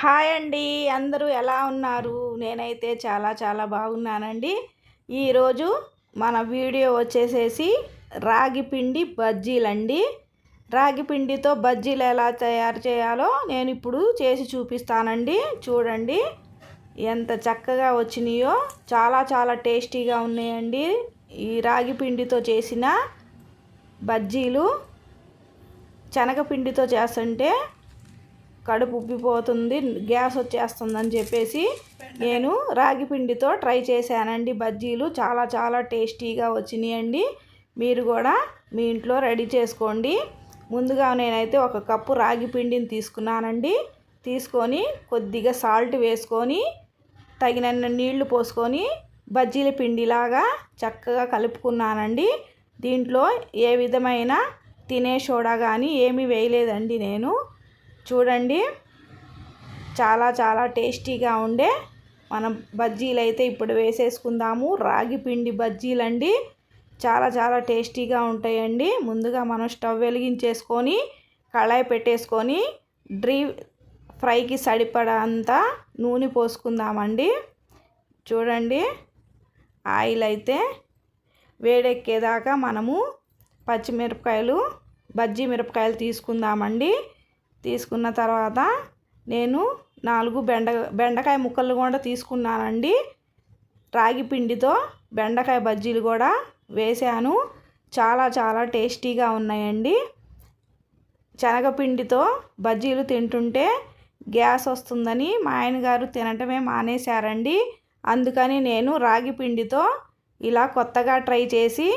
Hi అండి. అందరూ ఎలా ఉన్నారు? నేనైతే చాలా చాలా బాగున్నానండి. ఈరోజు మన వీడియో వచ్చేసేసి రాగి పిండి బజ్జీలండి. రాగి పిండితో బజ్జీలు ఎలా తయారు చేయాలో నేను ఇప్పుడు చేసి చూపిస్తానండి. చూడండి. ఎంత చక్కగా వచ్చినాయో చాలా చాలా టేస్టీగా ఉన్నాయండి. ఈ రాగి పిండితో చేసిన బజ్జీలు శనగపిండితో చేస్తుంటే కడుపు ఉబ్బిపోతుంది గ్యాస్ వచ్చేస్తుందని చెప్పేసి నేను రాగి పిండితో ట్రై చేశానండి. బజ్జీలు చాలా చాలా టేస్టీగా వచ్చినాయండి. మీరు కూడా మీ ఇంట్లో రెడీ చేసుకోండి. ముందుగా నేనైతే ఒక కప్పు రాగి పిండిని తీసుకున్నానండి. తీసుకొని కొద్దిగా సాల్ట్ వేసుకొని తగినన్ని నీళ్ళు పోసుకొని బజ్జీల పిండిలాగా చక్కగా కలుపుకున్నానండి. దీంట్లో ఏ విధమైన తినే సోడా కానీ ఏమీ వేయలేదండి నేను. చూడండి. చాలా చాలా టేస్టీగా ఉండే. మనం బజ్జీలు అయితే ఇప్పుడు వేసేసుకుందాము. రాగి పిండి బజ్జీలండి. చాలా చాలా టేస్టీగా ఉంటాయండి. ముందుగా మనం స్టవ్ వెలిగించేసుకొని కళాయి పెట్టేసుకొని డ్రీ ఫ్రైకి సరిపడంత నూనె పోసుకుందామండి. చూడండి. ఆయిల్ అయితే వేడెక్కేదాకా మనము పచ్చిమిరపకాయలు బజ్జీ మిరపకాయలు తీసుకుందామండి. తీసుకున్న తర్వాత నేను నాలుగు బెండ బెండకాయ ముక్కలు కూడా తీసుకున్నానండి. రాగి పిండితో బెండకాయ బజ్జీలు కూడా వేశాను చాలా చాలా టేస్టీగా ఉన్నాయండి. శనగపిండితో బజ్జీలు తింటుంటే గ్యాస్ వస్తుందని మా ఆయనగారు తినటమే మానేశారండి. అందుకని నేను రాగి పిండితో ఇలా కొత్తగా ట్రై చేసి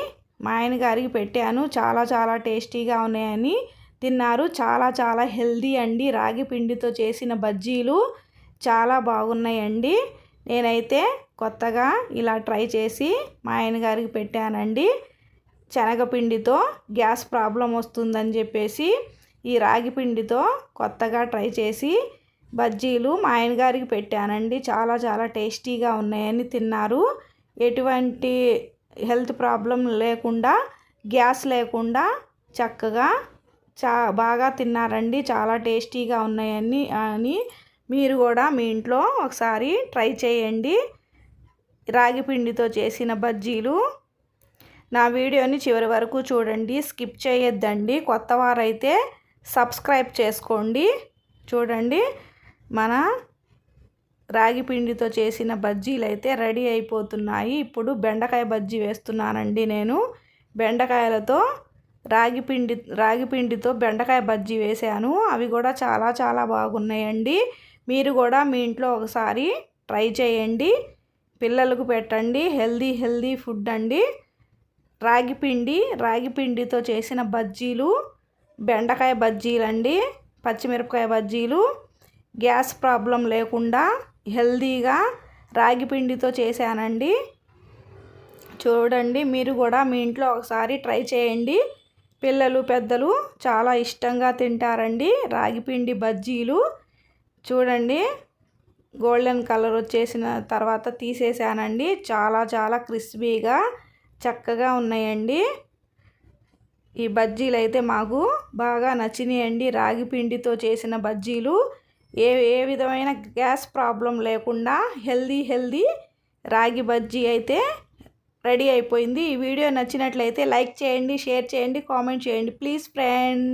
మా ఆయనగారికి పెట్టాను. చాలా చాలా టేస్టీగా ఉన్నాయని తిన్నారు. చాలా చాలా హెల్దీ అండి. రాగి పిండితో చేసిన బజ్జీలు చాలా బాగున్నాయండి. నేనైతే కొత్తగా ఇలా ట్రై చేసి మా ఆయన గారికి పెట్టానండి. శనగపిండితో గ్యాస్ ప్రాబ్లం వస్తుందని చెప్పేసి ఈ రాగి పిండితో కొత్తగా ట్రై చేసి బజ్జీలు మా ఆయన గారికి పెట్టానండి. చాలా చాలా టేస్టీగా ఉన్నాయని తిన్నారు. ఎటువంటి హెల్త్ ప్రాబ్లం లేకుండా గ్యాస్ లేకుండా చక్కగా చా బాగా తిన్నారండి. చాలా టేస్టీగా ఉన్నాయని అని మీరు కూడా మీ ఇంట్లో ఒకసారి ట్రై చేయండి. రాగి పిండితో చేసిన బజ్జీలు. నా వీడియోని చివరి వరకు చూడండి. స్కిప్ చేయొద్దండి. కొత్త వారైతే సబ్స్క్రైబ్ చేసుకోండి. చూడండి. మన రాగి పిండితో చేసిన బజ్జీలు అయితే రెడీ అయిపోతున్నాయి. ఇప్పుడు బెండకాయ బజ్జీ వేస్తున్నానండి నేను. బెండకాయలతో రాగి పిండి రాగి పిండితో బెండకాయ బజ్జీ వేసాను. అవి కూడా చాలా చాలా బాగున్నాయండి. మీరు కూడా మీ ఇంట్లో ఒకసారి ట్రై చేయండి. పిల్లలకు పెట్టండి. హెల్దీ హెల్దీ ఫుడ్ అండి. రాగి పిండి రాగి పిండితో చేసిన బజ్జీలు బెండకాయ బజ్జీలు అండి పచ్చిమిరపకాయ బజ్జీలు. గ్యాస్ ప్రాబ్లం లేకుండా హెల్దీగా రాగి పిండితో చేశానండి. చూడండి మీరు కూడా మీ ఇంట్లో ఒకసారి ట్రై చేయండి. పిల్లలు పెద్దలు చాలా ఇష్టంగా తింటారండి. రాగిపిండి బజ్జీలు. చూడండి గోల్డెన్ కలర్ వచ్చేసిన తర్వాత తీసేసానండి చాలా చాలా క్రిస్పీగా చక్కగా ఉన్నాయండి. ఈ బజ్జీలు అయితే మాకు బాగా నచ్చినాయండి. రాగి పిండితో చేసిన బజ్జీలు. ఏ ఏ విధమైన గ్యాస్ ప్రాబ్లం లేకుండా హెల్దీ హెల్దీ రాగి బజ్జీ అయితే రెడీ అయిపోయింది. ఈ వీడియో నచ్చినట్లయితే లైక్ చేయండి షేర్ చేయండి కామెంట్ చేయండి. Please friend.